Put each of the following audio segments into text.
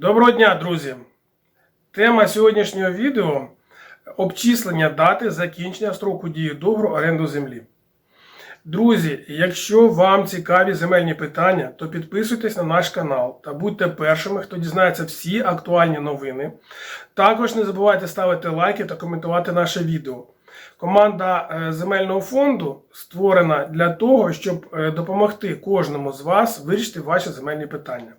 Доброго дня, друзі! Тема сьогоднішнього відео обчислення дати закінчення строку дії договору оренду землі. Друзі, якщо вам цікаві земельні питання, то підписуйтесь на наш канал та будьте першими, хто дізнається всі актуальні новини. Також не забувайте ставити лайки та коментувати наше відео. Команда е, земельного фонду створена для того, щоб е, допомогти кожному з вас вирішити ваші земельні питання.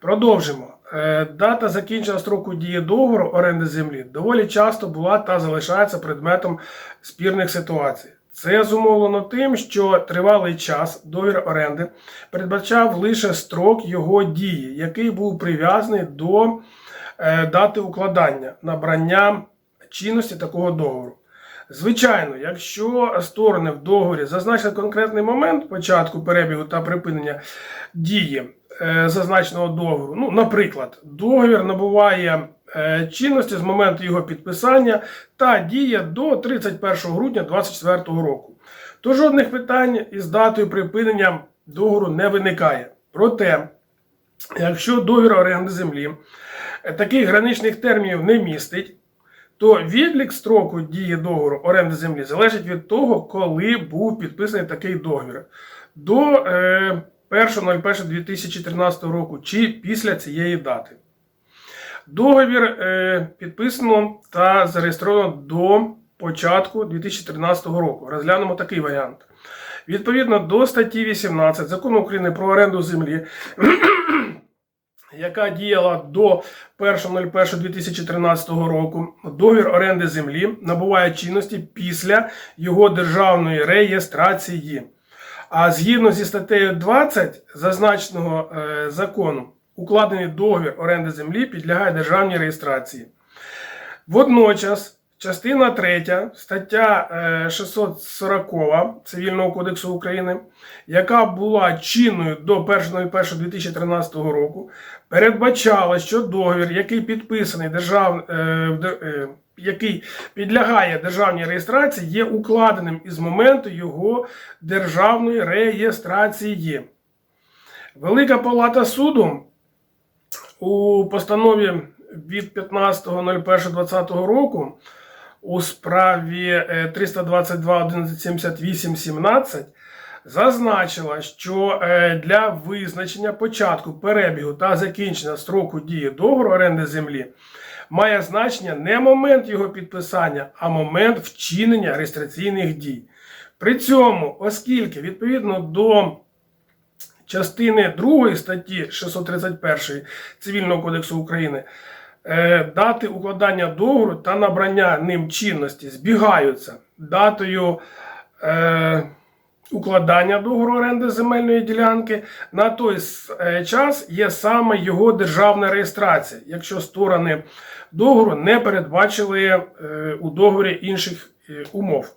Продовжимо. Е, Дата закінчення строку дії договору оренди землі доволі часто була та залишається предметом спірних ситуацій. Це зумовлено тим, що тривалий час договір оренди передбачав лише строк його дії, який був прив'язаний до е, дати укладання, набрання чинності такого договору. Звичайно, якщо сторони в договорі зазначили конкретний момент початку перебігу та припинення дії зазначеного договору, ну, наприклад, договір набуває е, чинності з моменту його підписання та діє до 31 грудня 2024 року, то жодних питань із датою припинення договору не виникає. Проте, якщо договір оренди землі е, таких граничних термінів не містить, то відлік строку дії договору оренди землі залежить від того, коли був підписаний такий договір. До е, 1.01.2013 року чи після цієї дати. Договір е, підписано та зареєстровано до початку 2013 року. Розглянемо такий варіант. Відповідно до статті 18 Закону України про оренду землі яка діяла до 1.01.2013 року, договір оренди землі набуває чинності після його державної реєстрації. А згідно зі статтею 20 зазначеного е, закону, укладений договір оренди землі підлягає державній реєстрації. Водночас, частина 3, стаття е, 640 Цивільного кодексу України, яка була чинною до 1.01.2013 року, передбачала, що договір, який підписаний держав, е, е, який підлягає державній реєстрації, є укладеним із моменту його державної реєстрації. Велика Палата суду у постанові від 15.01.2020 року у справі е, 322 1178 17 зазначила, що е, для визначення початку перебігу та закінчення строку дії договору оренди землі має значення не момент його підписання, а момент вчинення реєстраційних дій. При цьому, оскільки відповідно до частини 2 статті 631 Цивільного кодексу України е, дати укладання договору та набрання ним чинності збігаються датою е, укладання договору оренди земельної ділянки. На той е, час є саме його державна реєстрація, якщо сторони договору не передбачили е, у договорі інших е, умов.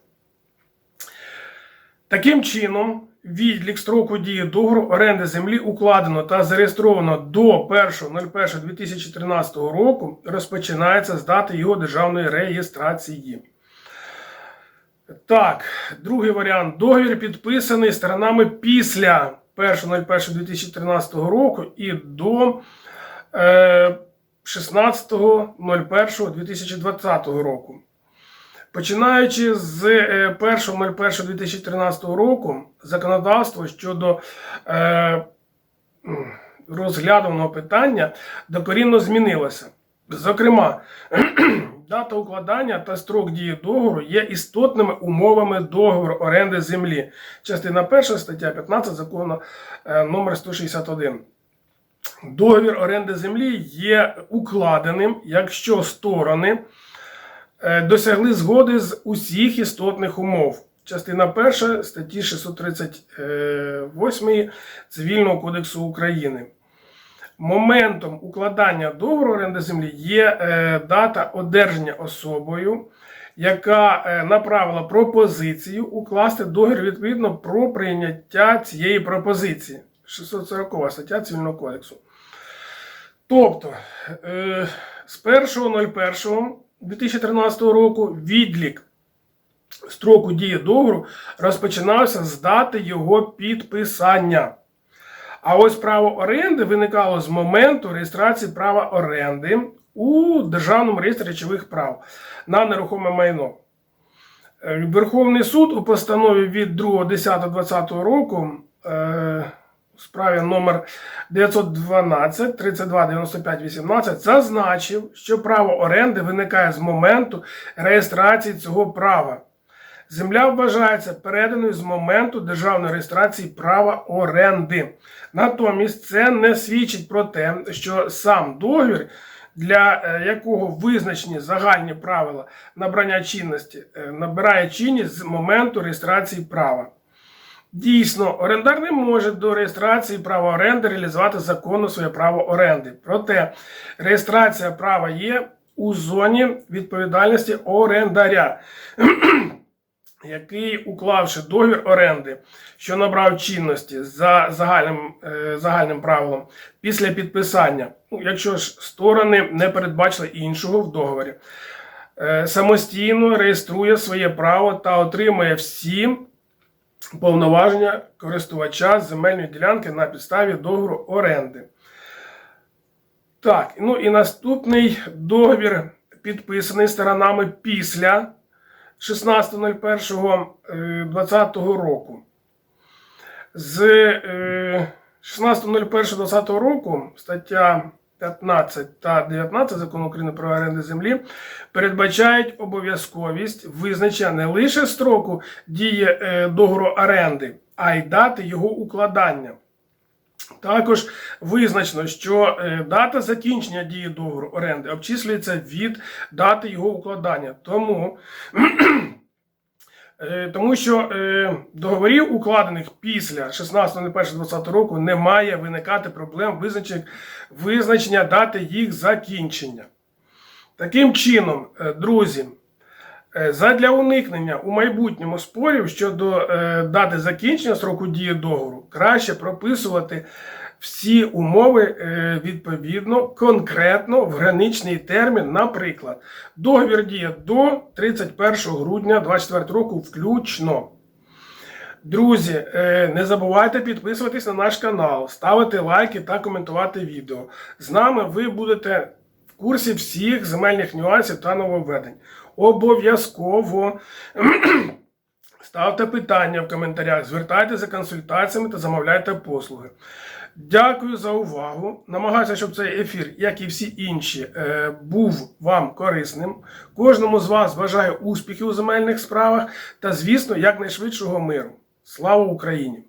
Таким чином, відлік строку дії договору оренди землі укладено та зареєстровано до 1.01.2013 року розпочинається з дати його державної реєстрації. Так, другий варіант. Договір підписаний сторонами після 1.01.2013 року і до е, 16.01.2020 року. Починаючи з е, 1.01.2013 року, законодавство щодо е, м, питання докорінно змінилося. Зокрема, дата укладання та строк дії договору є істотними умовами договору оренди землі. Частина 1 стаття 15 закону е, номер 161. Договір оренди землі є укладеним, якщо сторони е, досягли згоди з усіх істотних умов. Частина 1 статті 638 Цивільного кодексу України. Моментом укладання договору оренди землі є е, дата одержання особою, яка е, направила пропозицію укласти договір відповідно про прийняття цієї пропозиції. 640 стаття Цивільного кодексу. Тобто, е, з 1.01.2013 року відлік строку дії договору розпочинався з дати його підписання. А ось право оренди виникало з моменту реєстрації права оренди у Державному реєстрі речових прав на нерухоме майно. Е, Верховний суд у постанові від 2.10.2020 року е, у справі номер 912 32 95 18 зазначив, що право оренди виникає з моменту реєстрації цього права. Земля вважається переданою з моменту державної реєстрації права оренди. Натомість це не свідчить про те, що сам договір, для е, якого визначені загальні правила набрання чинності, е, набирає чинність з моменту реєстрації права. Дійсно, орендар не може до реєстрації права оренди реалізувати законно своє право оренди. Проте реєстрація права є у зоні відповідальності орендаря, який, уклавши договір оренди, що набрав чинності за загальним, е, загальним правилом, після підписання, ну, якщо ж сторони не передбачили іншого в договорі, е, самостійно реєструє своє право та отримує всі повноваження користувача земельної ділянки на підставі договору оренди. Так, ну і наступний договір підписаний сторонами після 16.01.2020 року. З е, 16.01.2020 року стаття 15 та 19 закону України про оренду землі передбачають обов'язковість визначення не лише строку дії е, договору оренди, а й дати його укладання. Також визначено, що е, дата закінчення дії договору оренди обчислюється від дати його укладання. Тому, е, тому що е, договорів, укладених після 16.01.2020 року, не має виникати проблем визначення, визначення дати їх закінчення. Таким чином, друзі, задля уникнення у майбутньому спорів щодо е, дати закінчення строку дії договору, краще прописувати всі умови е, відповідно конкретно в граничний термін. Наприклад, договір діє до 31 грудня 2024 року включно. Друзі, е, не забувайте підписуватись на наш канал, ставити лайки та коментувати відео. З нами ви будете курсі всіх земельних нюансів та нововведень. Обов'язково ставте питання в коментарях, звертайтеся за консультаціями та замовляйте послуги. Дякую за увагу. Намагаюся, щоб цей ефір, як і всі інші, е, був вам корисним. Кожному з вас бажаю успіхів у земельних справах та, звісно, якнайшвидшого миру. Слава Україні!